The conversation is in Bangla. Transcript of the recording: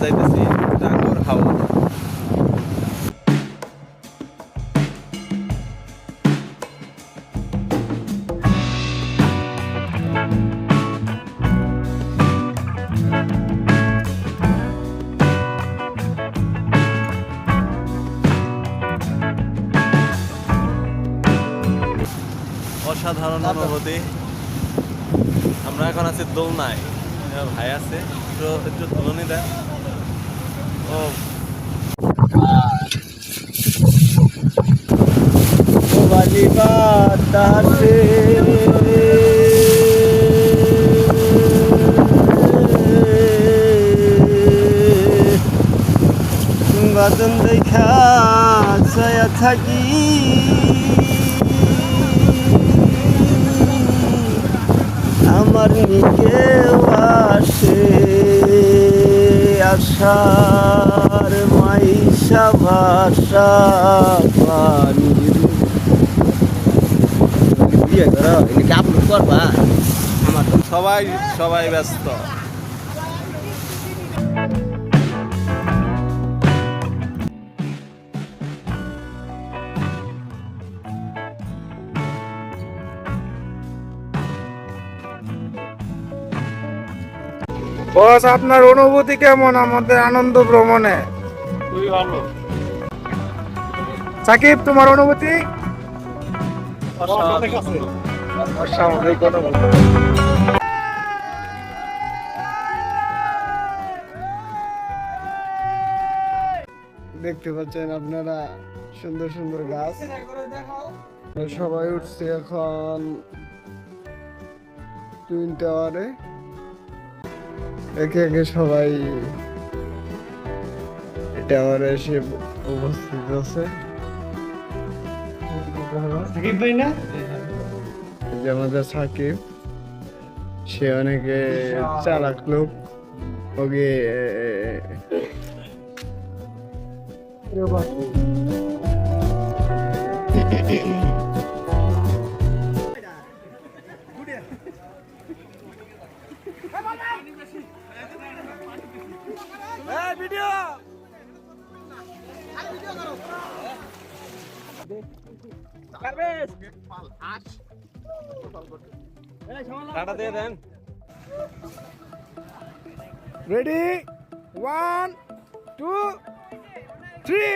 যাইতেছি টাঙ্গুর হাওড় অসাধারণ অনুভূতি। আমরা এখন আছি দোলনায়। ভাই আছে, একটু একটু দোলনি দেন। ও। বালি বাতাসে। বাদন দেখা ছায়া থাকি। আমার আসে আশার মাইশা ভাষা পানির বিয়ে করো কি আপলোড করবা। আমার তো সবাই সবাই ব্যস্ত। বস আপনার অনুভূতি কেমন আমাদের আনন্দ ভ্রমণে? খুবই ভালো। সাকিব তোমার অনুভূতি? অনুভূতি দেখতে পাচ্ছেন আপনারা সুন্দর সুন্দর গাছ। সবাই উঠছে এখন টুইন টাওয়ারে একে একে সবাই টাওয়ারে এসে উপস্থিত আছে। সাকিব ভাই না? যে আমাদের সাকিব সে অনেকে চালাক লোক। ওকে টাটা দিয়ে দেন। Ready one two three